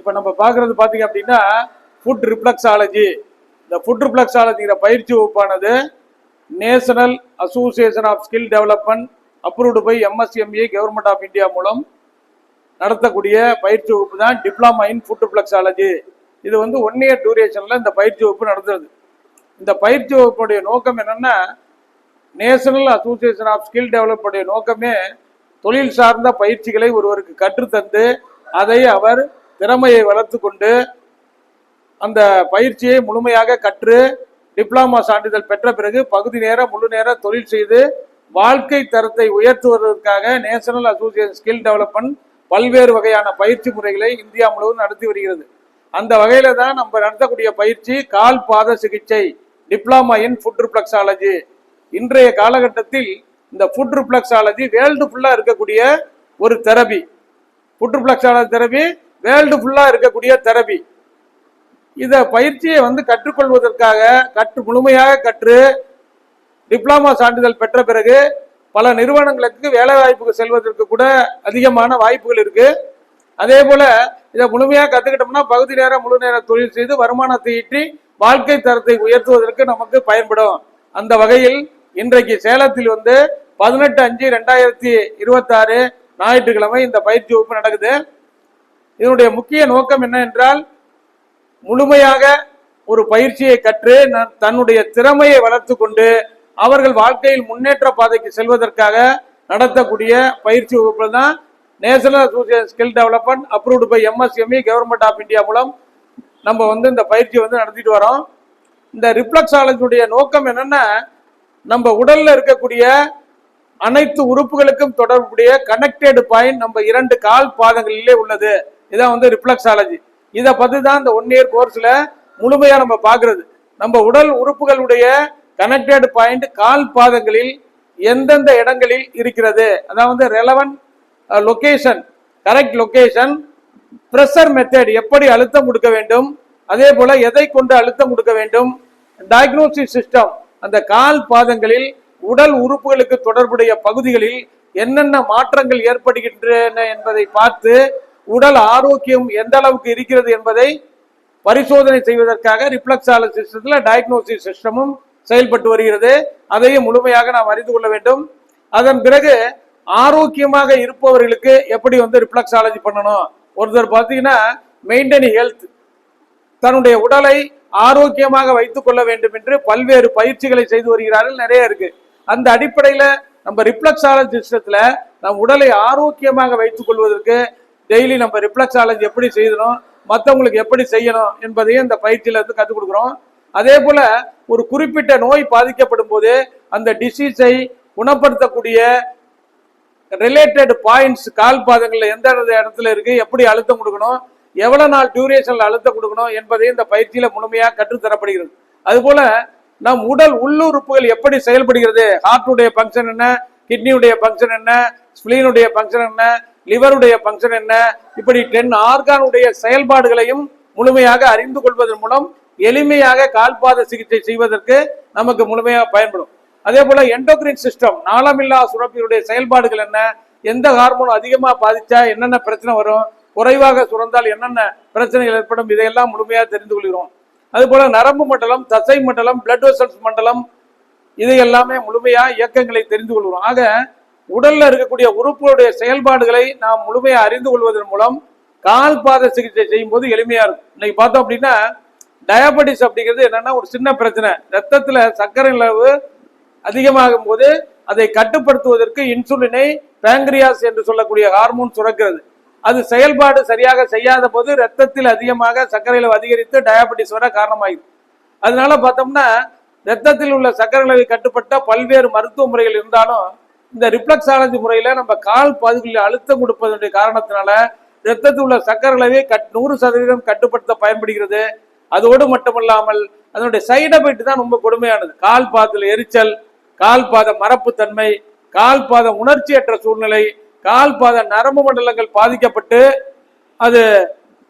இப்போ நம்ம பார்க்குறது பார்த்தீங்க அப்படின்னா ஃபுட் ரிப்ளக்ஸாலஜி இந்த ஃபுட் ரிப்ளக்ஸாலஜிங்கிற பயிற்சி வகுப்பானது National Association of Skill Development approved by MSMA Government of India மூலம் நடத்தக்கூடிய பயிற்சி வகுப்பு தான் டிப்ளமா இன் ஃபுட் ரிப்ளக்ஸாலஜி இது வந்து ஒன் இயர் டியூரேஷனில் இந்த பயிற்சி வகுப்பு நடத்துறது. இந்த பயிற்சி வகுப்புடைய நோக்கம் என்னன்னா நேஷனல் அசோசியேஷன் ஆஃப் ஸ்கில் டெவலப்புடைய நோக்கமே தொழில் சார்ந்த பயிற்சிகளை ஒருவருக்கு கற்றுத்தந்து அதை அவர் திறமையை வளர்த்து கொண்டு அந்த பயிற்சியை முழுமையாக கற்று டிப்ளமா சான்றிதழ் பெற்ற பிறகு பகுதி நேர முழு நேர தொழில் செய்து வாழ்க்கை தரத்தை உயர்த்துவதற்காக நேஷனல் அசோசியேஷன் ஸ்கில் டெவலப்மெண்ட் பல்வேறு வகையான பயிற்சி முறைகளை இந்தியா முழுவதும் நடத்தி வருகிறது. அந்த வகையில தான் நம்ம நடத்தக்கூடிய பயிற்சி கால் பாத சிகிச்சை டிப்ளமா இன் ஃபுட் ரிப்ளக்ஸாலஜி இன்றைய காலகட்டத்தில் இந்த ஃபுட் ரிப்ளக்ஸாலஜி வேர்ல்டு ஃபுல்லாக இருக்கக்கூடிய ஒரு therapy. Foot reflexology therapy world ஃபுல்லாக இருக்கக்கூடிய தெரபி இதை பயிற்சியை வந்து கற்றுக்கொள்வதற்காக கற்று முழுமையாக கற்று டிப்ளமா சான்றிதழ் பெற்ற பிறகு பல நிறுவனங்களுக்கு வேலை வாய்ப்புக்கு செல்வதற்கு கூட அதிகமான வாய்ப்புகள் இருக்கு. அதே போல இதை முழுமையாக கத்துக்கிட்டோம்னா பகுதி நேர முழு நேர தொழில் செய்து வருமானத்தை ஈட்டி வாழ்க்கை தரத்தை உயர்த்துவதற்கு நமக்கு பயன்படும். அந்த வகையில் இன்றைக்கு சேலத்தில் வந்து பதினெட்டு அஞ்சு ரெண்டாயிரத்தி இருபத்தாறு ஞாயிற்றுக்கிழமை இந்த பயிற்சி வகுப்பு நடக்குது. இதனுடைய முக்கிய நோக்கம் என்ன என்றால் முழுமையாக ஒரு பயிற்சியை கற்று தன்னுடைய திறமையை வளர்த்து கொண்டு அவர்கள் வாழ்க்கையில் முன்னேற்ற பாதைக்கு செல்வதற்காக நடத்தக்கூடிய பயிற்சி வகுப்புகள் தான் National Association Skill Development approved by MSME Government of India மூலம் நம்ம வந்து இந்த பயிற்சி வந்து நடத்திட்டு வரோம். இந்த ரிஃப்ளக்ஸாலஜியுடைய நோக்கம் என்னென்னா நம்ம உடலில் இருக்கக்கூடிய அனைத்து உறுப்புகளுக்கும் தொடர்புடைய கனெக்டட் பாயிண்ட் நம்ம இரண்டு கால் பாதங்களிலே உள்ளது. இதான் வந்து ரிஃப்ளக்ஸாலஜி இதை பத்தி தான் இந்த ஒன் இயர் கோர்ஸ்ல முழுமையா நம்ம பார்க்கிறது. நம்ம உடல் உறுப்புகளுடைய கனெக்டட் பாயிண்ட் கால் பாதங்களில் எந்தெந்த இடங்களில் இருக்கிறது? அதாவது relevant location correct location pressure method எப்படி அழுத்தம் கொடுக்க வேண்டும்? அதே போல எதை கொண்டு அழுத்தம் கொடுக்க வேண்டும்? டயக்னோசிஸ் சிஸ்டம் அந்த கால் பாதங்களில் உடல் உறுப்புகளுக்கு தொடர்புடைய பகுதிகளில் என்னென்ன மாற்றங்கள் ஏற்படுகின்றன என்பதை பார்த்து உடல் ஆரோக்கியம் எந்த அளவுக்கு இருக்கிறது என்பதை பரிசோதனை செய்வதற்காக ரிப்ளக்ஸாலஜி சிஸ்டத்தில் டயக்னோசிஸ் சிஸ்டமும் செயல்பட்டு வருகிறது. அதையும் முழுமையாக நாம் அறிந்து கொள்ள வேண்டும். அதன் பிறகு ஆரோக்கியமாக இருப்பவர்களுக்கு எப்படி வந்து ரிப்ளக்ஸாலஜி பண்ணணும்? ஒருத்தர் பார்த்தீங்கன்னா மெயின்டைன் ஹெல்த் தன்னுடைய உடலை ஆரோக்கியமாக வைத்துக் கொள்ள வேண்டும் என்று பல்வேறு பயிற்சிகளை செய்து வருகிறார்கள். நிறைய இருக்கு. அந்த அடிப்படையில நம்ம ரிப்ளக்ஸாலஜி சிஸ்டத்தில் நம் உடலை ஆரோக்கியமாக வைத்துக் கொள்வதற்கு டெய்லி நம்ம ரிஃப்ளக்ஸாலஜி எப்படி செய்யணும் மற்றவங்களுக்கு எப்படி செய்யணும் என்பதையும் இந்த பயிற்சியில இருந்து கற்றுக் கொடுக்குறோம். அதே போல ஒரு குறிப்பிட்ட நோய் பாதிக்கப்படும் போது அந்த டிசீஸை குணப்படுத்தக்கூடிய ரிலேட்டட் பாயிண்ட்ஸ் கால் பாதங்களில் எந்த இடத்துல இருக்கு எப்படி அழுத்தம் கொடுக்கணும் எவ்வளவு நாள் டியூரேஷன்ல அழுத்தம் கொடுக்கணும் என்பதையும் இந்த பயிற்சியில முழுமையாக கற்றுத்தரப்படுகிறது. அதுபோல நம் உடல் உள்ளுறுப்புகள் எப்படி செயல்படுகிறது ஹார்ட்டுடைய ஃபங்க்ஷன் என்ன கிட்னியுடைய ஃபங்க்ஷன் என்ன ஸ்பிளீனுடைய ஃபங்க்ஷன் என்ன லிவருடைய ஃபங்க்ஷன் என்ன? இப்படி டென் ஆர்கானுடைய செயல்பாடுகளையும் முழுமையாக அறிந்து கொள்வதன் மூலம் எளிமையாக கால்பாத சிகிச்சை செய்வதற்கு நமக்கு முழுமையாக பயன்படும். அதே போல என்டோக்ரின் சிஸ்டம் நாளமில்லா சுரப்பியுடைய செயல்பாடுகள் என்ன? எந்த ஹார்மோன் அதிகமாக பாதிச்சா என்னென்ன பிரச்சனை வரும்? குறைவாக சுரந்தால் என்னென்ன பிரச்சனைகள் ஏற்படும்? இதையெல்லாம் முழுமையாக தெரிந்து கொள்கிறோம். அதுபோல நரம்பு மண்டலம் தசை மண்டலம் பிளட் வெசல்ஸ் மண்டலம் இது எல்லாமே இயக்கங்களை தெரிந்து கொள்கிறோம். ஆக உடல்ல இருக்கக்கூடிய உறுப்புகளுடைய செயல்பாடுகளை நாம் முழுமையாக அறிந்து கொள்வதன் மூலம் கால் பாத சிகிச்சை செய்யும் போது எளிமையா இருக்கும். இன்னைக்கு பார்த்தோம் அப்படின்னா டயபெட்டிஸ் அப்படிங்கிறது என்னன்னா ஒரு சின்ன பிரச்சனை. ரத்தத்துல சர்க்கரை அளவு அதிகமாகும் போது அதை கட்டுப்படுத்துவதற்கு இன்சுலினை பேங்க்ரியாஸ் என்று சொல்லக்கூடிய ஹார்மோன் சுரக்கிறது. அது செயல்பாடு சரியாக செய்யாத போது ரத்தத்தில் அதிகமாக சர்க்கரை அளவு அதிகரித்து டயபெட்டிஸ் வர காரணமாகுது அதனால பார்த்தோம்னா ரத்தத்தில் உள்ள சர்க்கரை அளவை கட்டுப்பட்ட பல்வேறு மருத்துவ முறைகள் இருந்தாலும் இந்த ரிஃப்ளக்ஸாலஜி முறையில் நம்ம கால் பாதுகளில் அழுத்தம் கொடுப்பதனுடைய காரணத்தினால ரத்தத்தில் உள்ள சக்கரளவே கட் நூறு சதவீதம் கட்டுப்படுத்த பயன்படுகிறது. அதோடு மட்டுமல்லாமல் அதனுடைய சைடு எஃபெக்ட் தான் ரொம்ப கொடுமையானது. கால் பாதத்தில் எரிச்சல் கால் பாத மரப்புத்தன்மை கால் பாத உணர்ச்சியற்ற சூழ்நிலை கால் பாத நரம்பு மண்டலங்கள் பாதிக்கப்பட்டு அது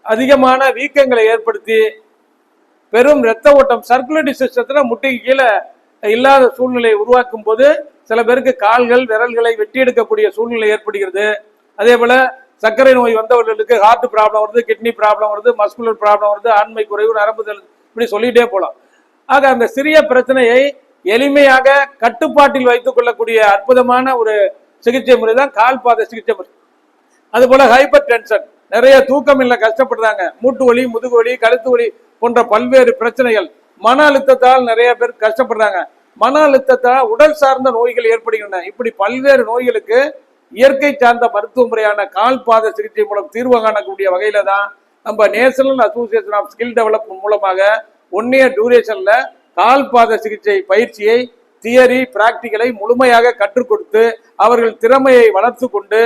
அதிகமான வீக்கங்களை ஏற்படுத்தி பெரும் இரத்த ஓட்டம் சர்க்குலேட்டரி சிஸ்டத்தில் முட்டைக்கு கீழே இல்லாத சூழ்நிலையை உருவாக்கும் போது சில பேருக்கு கால்கள் விரல்களை வெட்டி எடுக்கக்கூடிய சூழ்நிலை ஏற்படுகிறது. அதே போல சர்க்கரை நோய் வந்தவர்களுக்கு ஹார்ட் ப்ராப்ளம் வருது கிட்னி ப்ராப்ளம் வருது மஸ்குலர் ப்ராப்ளம் வருது ஆண்மை குறைவு நரம்பு இப்படி சொல்லிட்டே போகலாம் ஆக அந்த சிறிய பிரச்சனையை எளிமையாக கட்டுப்பாட்டில் வைத்துக் கொள்ளக்கூடிய அற்புதமான ஒரு சிகிச்சை முறை தான் கால் பாதை சிகிச்சை முறை. அதுபோல ஹைப்பர் டென்ஷன் நிறைய தூக்கம் இல்லை கஷ்டப்படுறாங்க. மூட்டு வலி முதுகு வலி கழுத்து வலி போன்ற பல்வேறு பிரச்சனைகள். மன அழுத்தத்தால் நிறைய பேர் கஷ்டப்படுறாங்க. மன அழுத்தத்தால் உடல் சார்ந்த நோய்கள் ஏற்படுகின்றன. இப்படி பல்வேறு நோய்களுக்கு இயற்கை சார்ந்த மருத்துவ முறையான கால் பாத சிகிச்சை மூலம் தீர்வு காணக்கூடிய வகையில தான் நம்ம National Association of Skill Development மூலமாக ஒன் இயர் டியூரேஷன்ல கால் பாத சிகிச்சை பயிற்சியை தியரி பிராக்டிக்கலை முழுமையாக கற்றுக் கொடுத்து அவர்கள் திறமையை வளர்த்து கொண்டு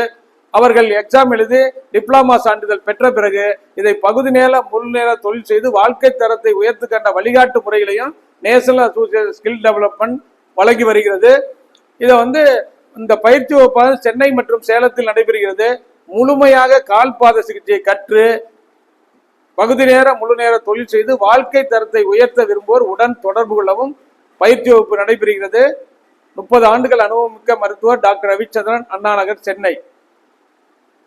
அவர்கள் எக்ஸாம் எழுதி டிப்ளமா சான்றிதழ் பெற்ற பிறகு இதை பகுதி நேர முழு நேர தொழில் செய்து வாழ்க்கை தரத்தை உயர்த்து கண்ட வழிகாட்டு முறைகளையும் நேஷனல் அசோசியேஷன் ஸ்கில் டெவலப்மெண்ட் வழங்கி வருகிறது. இதை வந்து இந்த பயிற்சி வகுப்பாக சென்னை மற்றும் சேலத்தில் நடைபெறுகிறது. முழுமையாக கால்பாத சிகிச்சையை கற்று பகுதி நேர முழு நேர தொழில் செய்து வாழ்க்கை தரத்தை உயர்த்த விரும்புவோர் உடன் தொடர்பு கொள்ளவும் பயிற்சி வகுப்பு நடைபெறுகிறது. முப்பது ஆண்டுகள் அனுபவமிக்க மருத்துவர் டாக்டர் ரவிச்சந்திரன் அண்ணாநகர் சென்னை.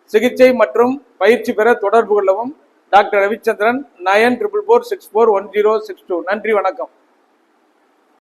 சிகிச்சை மற்றும் பயிற்சி பெற தொடர்பு கொள்ளவும் doctor Ravichandran nine triple four six four one zero six two. நன்றி வணக்கம்.